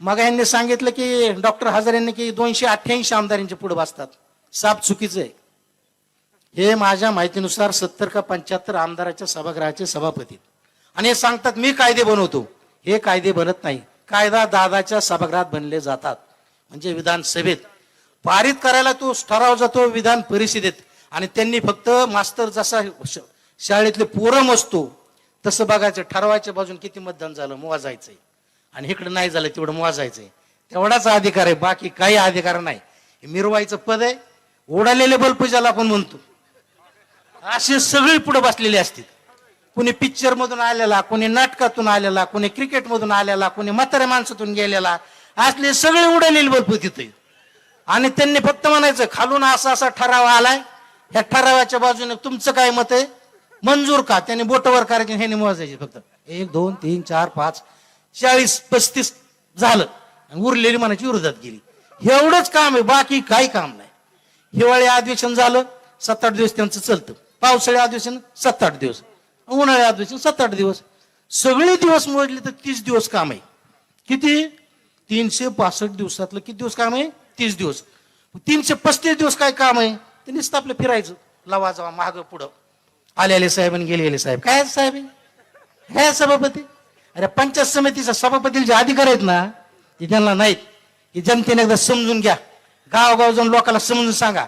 मग यांनी सांगितलं की डॉक्टर हजार यांनी की दोनशे अठ्ठ्याऐंशी आमदारांच्या पुढे बसतात. साप चुकीचं आहे. हे माझ्या माहितीनुसार सत्तर का पंच्याहत्तर आमदाराच्या सभागृहाचे सभापती आणि हे सांगतात मी कायदे बनवतो. हे कायदे बनत नाही. कायदा दादाच्या सभागृहात बनले जातात. म्हणजे विधानसभेत. पारित करायला तो ठराव जातो विधान परिषदेत. आणि त्यांनी फक्त मास्तर जसा श- शाळेतले पोरम असतो तसं बघायचं. ठरवायच्या बाजून किती मतदान झालं मोजायचंय आणि इकडं नाही झालं तेवढं मोजायचंय. तेवढाच अधिकार आहे बाकी काही अधिकार नाही. हे मिरवायचं पद आहे ओढालेले बल्ब ज्याला आपण म्हणतो. असे सगळे पुढे बसलेले असतील. कुणी पिक्चर मधून आलेला कुणी नाटकातून आलेला कुणी क्रिकेट मधून आलेला कुणी म्हाताऱ्या माणसातून गेलेला असले सगळे उडालेले बल्ब तिथे आणि त्यांनी फक्त म्हणायचं खालून असा असा ठराव आलाय ह्या ठरावाच्या बाजूने तुमचं काय मत आहे? मंजूर का? त्यांनी बोटवर करायचे हे मोजायचे फक्त. एक दोन तीन चार पाच चाळीस पस्तीस झालं. आणि उरलेली मनाची विरोधात गेली. एवढंच काम आहे बाकी काही काम नाही. हिवाळी अधिवेशन झालं सात आठ दिवस त्यांचं चालतं. पावसाळी अधिवेशन सात आठ दिवस. उन्हाळी अधिवेशन सात आठ दिवस. सगळे दिवस मोजले तर तीस दिवस काम आहे. किती? तीनशे पासष्ट दिवसातलं किती दिवस काम आहे? तीस दिवस. तीनशे पस्तीस दिवस काय काम आहे? ते नुसतं आपलं फिरायचं. लवा जावा मागं पुढं. आले आले साहेब आणि गेले गेले साहेब. काय साहेब आहे? हे सभापती? अरे पंचायत समितीचा सभापतीला जे अधिकार आहेत ना ते त्यांना नाहीत. हे जनतेने एकदा समजून घ्या. गावगाव जाऊन लोकांना समजून सांगा.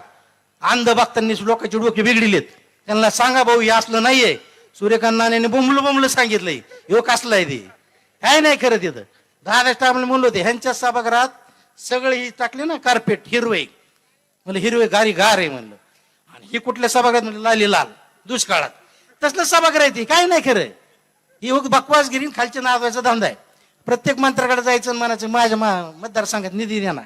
अंध बघताना लोकांचे डोके बिघडिलेत. त्यांना सांगा भाऊ हे असलं नाहीये. सूर्यकांत नाण्याने बोंबलं बोंबलं सांगितलंय. ह्यो कसलं आहे ते? काय नाही खरं तिथं दहा टायमाला म्हणलं होते ह्यांच्या सभागृहात सगळे ही टाकले ना कार्पेट हिरवे. म्हणलं हिरवे गारी गार आहे म्हणलं. आणि ही कुठल्या सभागृहात? म्हणलं लाली लाल दुष्काळात. तसलं सभागृह आहे ते. काय नाही खरं. ही उग बकवासगिरी आणि खालच्या नावाचा धंदा आहे. प्रत्येक मंत्र्याकडे जायचं म्हणायचं माझ्या मतदारसंघात निधी देणार.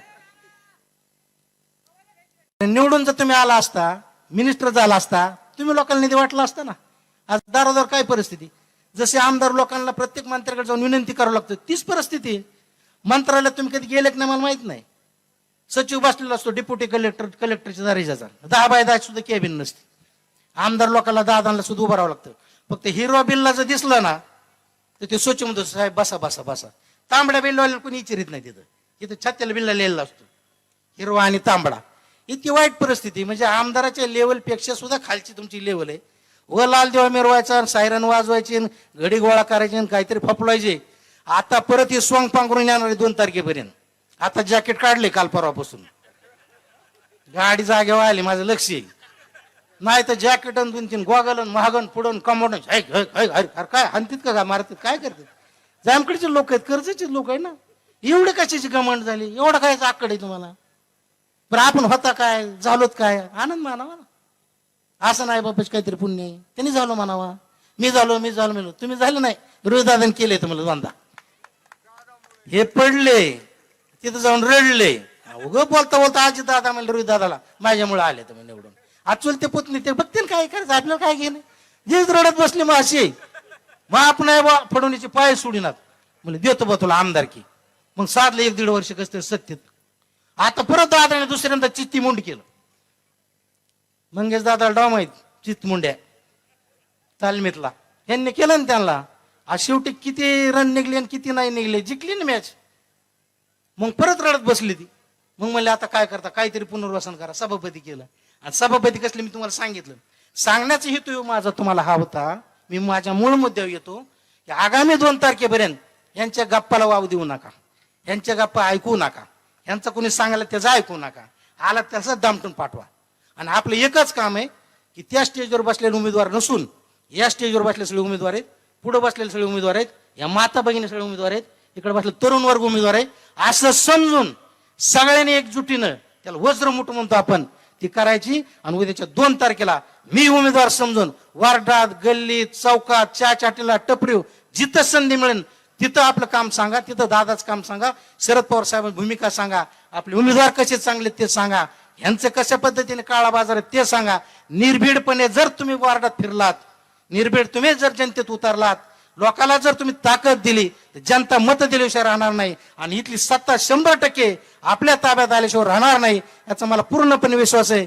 निवडून जर तुम्ही आला असता मिनिस्टर झाला असता तुम्ही लोकांना निधी वाटला असता ना? आज दारोदार काय परिस्थिती? जसे आमदार लोकांना प्रत्येक मंत्र्याकडे जाऊन विनंती करावं लागतं तीच परिस्थिती मंत्रालयात तुम्ही कधी गेले की नाही मला माहीत नाही. सचिव बसलेला असतो डेप्युटी कलेक्टर कलेक्टरच्या दर्जाचा दहा बाय दहा सुद्धा कॅबिन नसते. आमदार लोकांना दहा दादांना सुद्धा उभं राहावं लागतं. फक्त हिरवा बिल्ला जर दिसलं ना तर ते स्वच्छ म्हणतो साहेब बसा बसा बसा. तांबड्या बिल्लावाल्याला कोणी विचारित नाही तिथं. तिथं छात्याला बिल्ला लिहिलेला असतो. हिरवा आणि तांबडा. इतकी वाईट परिस्थिती म्हणजे आमदाराच्या लेवलपेक्षा सुद्धा खालची तुमची लेवल आहे. व लाल देवा मिरवायचा आणि सायरन वाजवायची आणि घडी गोळा करायची आणि काहीतरी फपलायचे. आता परत हे स्वांग पांघरून येणार दोन तारखेपर्यंत. आता जॅकेट काढले काल परवापासून. गाडी जागेवर आली माझं लक्ष येईल नाही तर जॅकेट आणि दोन तीन गोगल महागन पुढून कमवून काय हानतीत का काय मारतात? काय करतात? जामकडचे लोक आहेत कर्जचे लोक आहे ना? एवढे कशाची गमंड झाली? एवढं काय आकड आहे तुम्हाला? पण आपण होता काय? झालोत काय? आनंद मानावा ना. असं नाही बाबाच काहीतरी पुण्य आहे. त्यांनी झालो म्हणावा मी झालो मी झालो मी तुम्ही झालं नाही. रोहिदादान केले तुम्हाला दोनदा. हे पडले. तिथं जाऊन रडले. उग बोलता बोलता आजी दादा म्हणलं रोहित दादाला माझ्यामुळे आले तुम्ही निवडून. आचल ते पुतणी ते बघतील काय करायचं आपल्याला काय घेणं. हेच रडत बसले मग असे मग आपण आहे बा फडवणीचे पाय सोडिनात म्हणजे देतो बा तुला आमदारकी मग साधलं एक दीड वर्ष कसं तरी सत्तेत. आता परत दादाने दुसऱ्यांदा चित्ती मुंड केलं. मंगेश दादा डॉम आहेत चित्त मुंड्या तालमीतला. यांनी केलं ना त्यांना. आज शेवटी किती रन निघले आणि किती नाही निघले जिंकली ना मॅच मग परत रडत बसली ती. मग म्हणले आता काय करता? काहीतरी पुनर्वसन करा. सभापती केलं. आणि सभापती कसले? मी तुम्हाला सांगितलं. सांगण्याचा हेतू माझा तुम्हाला हा होता. मी माझ्या मूळ मुद्द्यावर येतो. की आगामी दोन तारखेपर्यंत यांच्या गप्पाला वाव देऊ नका. यांच्या गप्पा ऐकू नका. यांचं कोणी सांगायला त्याचं ऐकू नका. आला त्याचा दामटून पाठवा. आणि आपलं एकच काम आहे की त्या स्टेजवर बसलेले उमेदवार नसून या स्टेजवर बसलेले सगळे उमेदवार आहेत पुढे बसलेले सगळे उमेदवार आहेत या माता भगिनी सगळे उमेदवार आहेत इकडे बसले तरुण वर्ग उमेदवार आहे असं समजून सगळ्यांनी एकजुटीनं त्याला वज्र मुठ म्हणतो आपण ती करायची. आणि उद्याच्या दोन तारखेला मी उमेदवार समजून वार्डात गल्लीत चौकात चा चाटीला टपरीव जिथं संधी मिळेल तिथं आपलं काम सांगा तिथं दादाच काम सांगा शरद पवार साहेबांची भूमिका सांगा आपले उमेदवार कसे चांगले ते सांगा ह्यांचं कशा पद्धतीने काळा बाजार आहे ते सांगा. निर्भीडपणे जर तुम्ही वार्डात फिरलात निर्भीड तुम्ही जर जनतेत उतरलात लोकांना जर तुम्ही ताकद दिली तर जनता मत दिल्याशिवाय राहणार नाही. आणि इथली सत्ता शंभर टक्के आपल्या ताब्यात आल्याशिवाय राहणार नाही याचा मला पूर्णपणे विश्वास आहे.